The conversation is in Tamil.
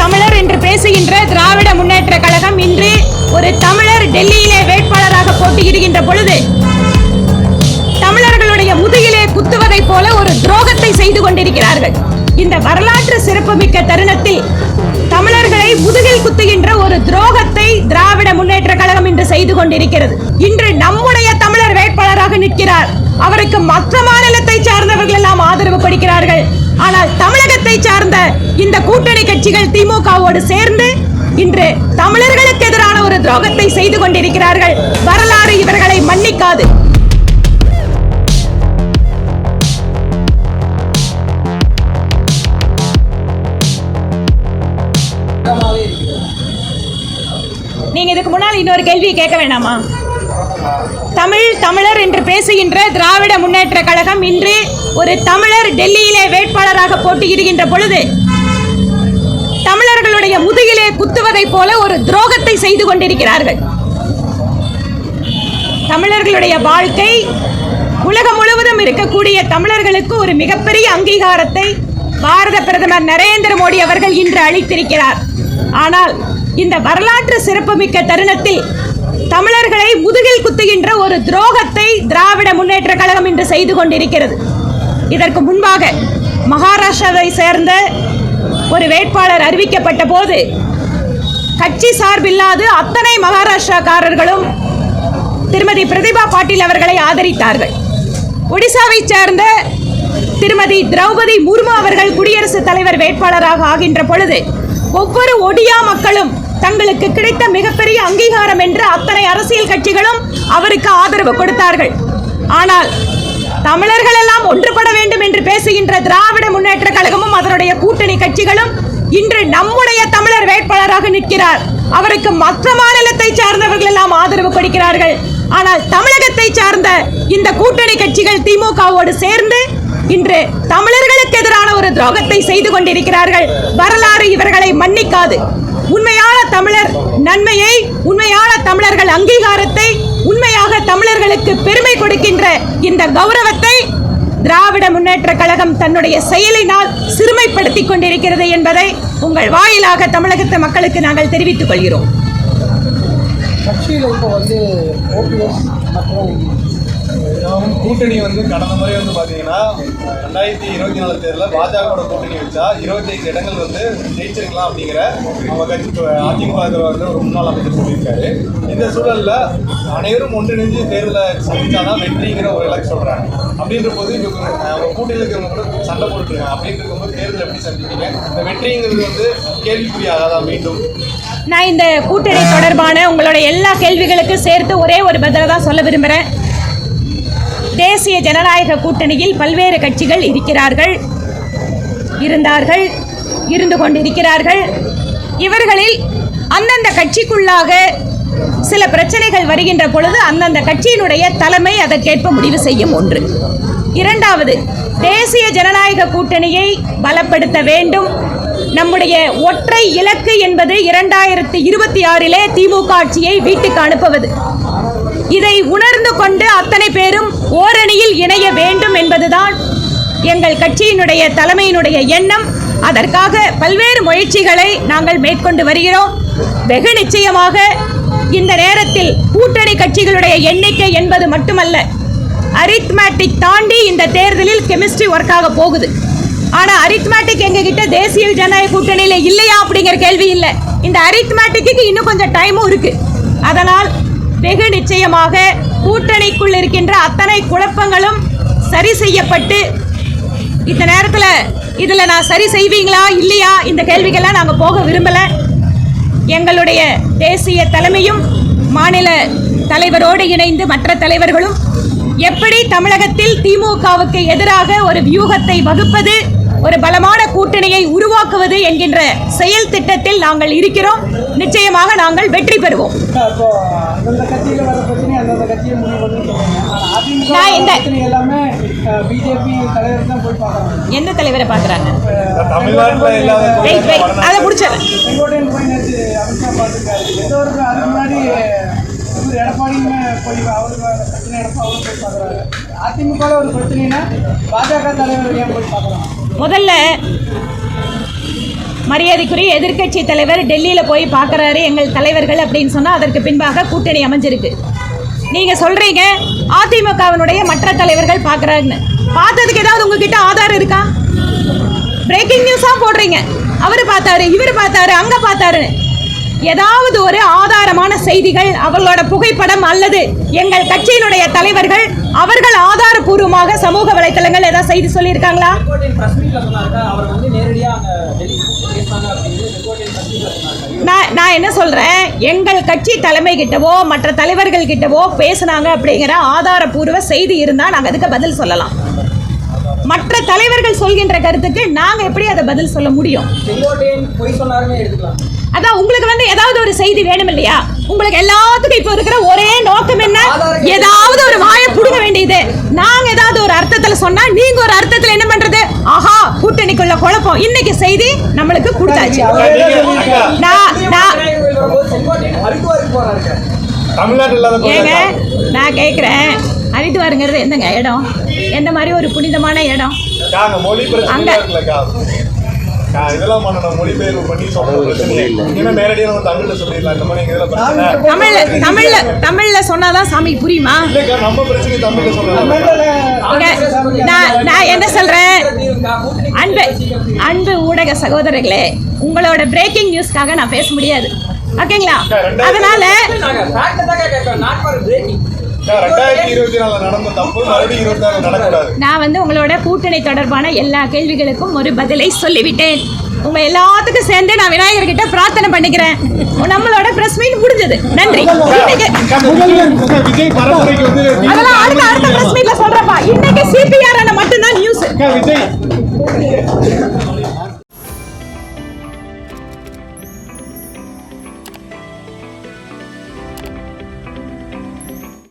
தமிழர் என்று பேசுகின்ற திராவிட முன்னேற்ற கழகம் இன்று ஒரு தமிழர் டெல்லியிலே வேட்பாளராக போட்டியிடுகின்ற பொழுது தமிழர்களுடைய முதுகிலே குத்துவதை போல ஒரு துரோகத்தை செய்து கொண்டிருக்கிறார்கள். இந்த வரலாற்று சிறப்புமிக்க தருணத்தில் தமிழர்களை முதுகில் குத்துகின்ற ஒரு துரோகத்தை திராவிட முன்னேற்ற கழகம் இன்று செய்து கொண்டிருக்கிறது. இன்று நம்முடைய தமிழர் வேட்பாளராக நிற்கிறார். அவருக்கு மற்ற மாநிலத்தை சார்ந்தவர்கள் எல்லாம் ஆதரவு கொடுக்கிறார்கள் ஆனால் தமிழகத்தை சார்ந்த இந்த கூட்டணி கட்சிகள் திமுகவோடு சேர்ந்து இன்று தமிழர்களுக்கு எதிரான ஒரு துரோகத்தை செய்து கொண்டிருக்கிறார்கள். வரலாறு இவர்களை மன்னிக்காது. நீங்க இதுக்கு முன்னால் இன்னொரு கேள்வி கேட்க வேணாமா? தமிழ் தமிழர் என்று பேசுகின்ற திராவிட முன்னேற்ற கழகம் இன்று ஒரு தமிழர் டெல்லியிலே வேட்பாளராக போட்டியிடுகின்ற பொழுது தமிழர்களுடைய முதுகிலே குத்துவதைப் போல ஒரு துரோகத்தை செய்து கொண்டிருக்கிறார்கள். தமிழர்களுடைய வாழ்க்கை உலகம் முழுவதும் இருக்கக்கூடிய தமிழர்களுக்கு ஒரு மிகப்பெரிய அங்கீகாரத்தை பாரத பிரதமர் நரேந்திர மோடி அவர்கள் இன்று அளித்திருக்கிறார். ஆனால் இந்த வரலாற்று சிறப்புமிக்க தருணத்தில் முதுகில் குத்துகின்ற ஒரு துரோகத்தை திராவிட முன்னேற்ற கழகம் இன்று செய்து கொண்டிருக்கிறது. இதற்கு முன்பாக மகாராஷ்டிராவை சேர்ந்த ஒரு வேட்பாளர் அறிவிக்கப்பட்ட போது கட்சி சார்பில்லாது அத்தனை மகாராஷ்டிராக்காரர்களும் திருமதி பிரதிபா பாட்டீல் அவர்களை ஆதரித்தார்கள். ஒடிசாவை சேர்ந்த திருமதி திரௌபதி முர்மு அவர்கள் குடியரசுத் தலைவர் வேட்பாளராக ஆகின்ற பொழுது ஒவ்வொரு ஒடியா மக்களும் தங்களுக்கு கிடைத்த மிகப்பெரிய அங்கீகாரம் என்று அத்தனை அரசியல் கட்சிகளும் அவருக்கு ஆதரவு கொடுத்தார்கள். ஆனால் தமிழர்கள் எல்லாம் ஒன்றுபட வேண்டும் என்று பேசுகின்ற திராவிட முன்னேற்ற கழகமும் அதனுடைய கூட்டணி கட்சிகளும் இன்று நம்முடைய தமிழர் வேட்பாளராக நிற்கிறார். அவருக்கு மற்ற மாநிலத்தை சார்ந்தவர்கள் எல்லாம் ஆதரவு கொடுக்கிறார்கள். ஆனால் தமிழகத்தை சார்ந்த இந்த கூட்டணி கட்சிகள் திமுகவோடு சேர்ந்து இன்று தமிழர்களுக்கு எதிரான ஒரு துரோகத்தை செய்து கொண்டிருக்கிறார்கள். வரலாறு இவர்களை மன்னிக்காது. உண்மையான தமிழர் நன்மையை உண்மையான தமிழர்கள் அங்கீகாரத்தை உண்மையாக தமிழர்களுக்கு பெருமை கொடுக்கின்ற இந்த கௌரவத்தை திராவிட முன்னேற்ற கழகம் தன்னுடைய செயலினால் சிறுமைப்படுத்திக் கொண்டிருக்கிறது என்பதை உங்கள் வாயிலாக தமிழகத்து மக்களுக்கு நாங்கள் தெரிவித்துக் கொள்கிறோம். கட்சியில் இப்போ வந்து ஓபிஎஸ் மற்றும் கூட்டணி வந்து கடந்த முறை வந்து பார்த்தீங்கன்னா ரெண்டாயிரத்தி இருபத்தி நாலு தேர்தலில் பாஜகவோட கூட்டணி வச்சா இருபத்தைந்து இடங்கள் வந்து ஜெயிச்சிருக்கலாம் அப்படிங்கிற அவங்க கட்சி அதிமுக வந்து ஒரு முன்னாள் அமைச்சர் சொல்லியிருக்காரு. இந்த சூழலில் அனைவரும் ஒன்றிணைஞ்சு தேர்தலை சந்திச்சாதான் வெற்றிங்கிற ஒரு இலக்கு சொல்கிறாங்க அப்படின்ற போது இவங்க அவங்க கூட்டணியில் இருக்கிறவங்க கூட சண்டை போட்டுருக்காங்க அப்படின்னு இருக்கும்போது தேர்தல் எப்படி சந்திப்பீங்க? இந்த வெற்றிங்கிறது வந்து கேள்விக்குறியாகாதா மீண்டும்? நான் இந்த கூட்டணி தொடர்பான உங்களோட எல்லா கேள்விகளுக்கும் சேர்த்து ஒரே ஒரு பதிலை தான் சொல்ல விரும்புகிறேன் தேசிய ஜனநாயக கூட்டணியில் பல்வேறு கட்சிகள் இருக்கிறார்கள். இருந்தார்கள். இருந்து கொண்டிருக்கிறார்கள். இவர்களில் அந்தந்த கட்சிக்குள்ளாக சில பிரச்சனைகள் வருகின்ற பொழுது அந்தந்த கட்சியினுடைய தலைமை அதற்கேற்ப முடிவு செய்யும் ஒன்று. இரண்டாவது தேசிய ஜனநாயக கூட்டணியை பலப்படுத்த வேண்டும். நம்முடைய ஒற்றை இலக்கு என்பது இரண்டாயிரத்தி இருபத்தி ஆறிலே திமுக ஆட்சியை வீட்டுக்கு அனுப்புவது. இதை உணர்ந்து கொண்டு அத்தனை பேரும் ஓரணியில் இணைய வேண்டும் என்பதுதான் எங்கள் கட்சியினுடைய தலைமையினுடைய எண்ணம். அதற்காக பல்வேறு முயற்சிகளை நாங்கள் மேற்கொண்டு வருகிறோம். வெகு நிச்சயமாக இந்த நேரத்தில் கூட்டணி கட்சிகளுடைய எண்ணிக்கை என்பது மட்டுமல்ல அரித்மேட்டிக் தாண்டி இந்த தேர்தலில் கெமிஸ்ட்ரி ஒர்க் ஆக போகுது. ஆனால் அரித்மேட்டிக் எங்ககிட்ட தேசிய ஜனநாயக கூட்டணியில் இல்லையா அப்படிங்கிற கேள்வி இல்லை. இந்த அரித்மேட்டிக்கு இன்னும் கொஞ்சம் டைமும் இருக்குது அதனால் வெகு நிச்சயமாக கூட்டணிக்குள் இருக்கின்ற அத்தனை குழப்பங்களும் சரி செய்யப்பட்டு இந்த நேரத்தில் இதில் நான் சரி செய்வீங்களா இல்லையா? இந்த கேள்விகள்லாம் நாங்கள் போக விரும்பலை. எங்களுடைய தேசிய தலைமையும் மாநில தலைவரோடு இணைந்து மற்ற தலைவர்களும் எப்படி தமிழகத்தில் திமுகவுக்கு எதிராக ஒரு வியூகத்தை வகுப்பது ஒரு பலமான கூட்டணியை உருவாக்குவது என்கின்ற செயல் திட்டத்தில் நாங்கள் இருக்கிறோம். நிச்சயமாக நாங்கள் வெற்றி பெறுவோம். எந்த தலைவரை பார்க்குறாங்க? தமிழ்நாட்டில் இல்லாத வெயிட் வெயிட். அதை முடிச்சிடறேன். ஒரு எடப்பாடியுமே போய் அவருக்கு பிரச்சனை எடப்பா அவரும் போய் பார்க்குறாரு. அதிமுக ஒரு பிரச்சனைனா பாஜக தலைவர் ஏன் போய் பார்க்குறாங்க? முதல்ல மரியாதைக்குரிய எதிர்க்கட்சி தலைவர் டெல்லியில் போய் பார்க்குறாரு எங்கள் தலைவர்கள் அப்படின்னு சொன்னால் அதற்கு பின்பாக கூட்டணி அமைஞ்சிருக்கு. நீங்கள் சொல்கிறீங்க அதிமுகவினுடைய மற்ற தலைவர்கள் பார்க்குறாருன்னு. பார்த்ததுக்கு ஏதாவது உங்ககிட்ட ஆதாரம் இருக்கா? பிரேக்கிங் நியூஸாக போடுறீங்க. அவர் பார்த்தாரு இவர் பார்த்தாரு அங்கே பார்த்தாரு ஏதாவது ஒரு ஆதாரமான செய்திகள் அவர்களோட புகைப்படம் அல்லது எங்கள் கட்சியினுடைய தலைவர்கள் அவர்கள் ஆதாரபூர்வமாக சமூக வலைத்தளங்கள் ஏதாவது செய்தி சொல்லியிருக்காங்களா? நான் என்ன சொல்கிறேன் எங்கள் கட்சி தலைமை கிட்டவோ மற்ற தலைவர்கள் கிட்டவோ பேசுனாங்க அப்படிங்கிற ஆதாரபூர்வ செய்தி இருந்தால் நாங்கள் அதுக்கு பதில் சொல்லலாம். மற்ற தலைவர்கள் சொல்கின்ற கருத்துக்கு நாங்கள் எப்படி அதை பதில் சொல்ல முடியும்? அதான் உங்களுக்கு வந்து ஏதாவது ஒரு செய்தி வேணும் இல்லையா உங்களுக்கு எல்லாத்துக்கும் இப்போ இருக்கிற ஒரே நோக்கம் என்ன? ஏதாவது ஒரு வாயை புடுங்க வேண்டியது. நாங்க ஏதாவது ஒரு அர்த்தத்துல சொன்னா நீங்க ஒரு அர்த்தத்துல என்ன பண்றது? ஆஹா கூட்டணிக்குள்ள குழப்பம். இன்னைக்கு செய்தி நம்மளுக்கு கொடுத்தாச்சு. நான் நான் ஏங்க நான் கேட்குறேன் ஹரித்வாருங்கிறது எந்தங்க இடம்? எந்த மாதிரி ஒரு புனிதமான இடம்? அங்க. இதெல்லாம் பண்ணணும் மொழிபெயர்ப்பு பண்ணி சொல்ற பிரச்சனை இங்கே நேரடியாக நம்ம தமிழ்ல சொல்லிடலாம். இந்த மாதிரி எங்க இதில் பிரச்சனை தமிழ்ல தமிழ்ல தமிழ்ல சொன்னாதான் சாமிக்கு புரியுமா? இல்லைக்கா நம்ம பிரச்சனை தமிழ்ல சொல்லலாம் இங்க நான் நான் என்ன சொல்றேன்? அன்பு அன்பு ஊடக சகோதரர்களே உங்களோட பிரேக்கிங் நியூஸ்க்காக நான் பேச முடியாது. ஓகேங்களா? அதனால நான் வந்து உங்களோட கூட்டணி தொடர்பான எல்லா கேள்விகளுக்கும் ஒரு பதிலை சொல்லிவிட்டேன். உங்க எல்லாத்துக்கும் சேர்ந்து நான் விநாயகர் கிட்ட பிரார்த்தனை பண்ணிக்கிறேன். நம்மளோட பிரஸ் மீட் முடிஞ்சது. நன்றி. அதெல்லாம் அடுத்த அடுத்த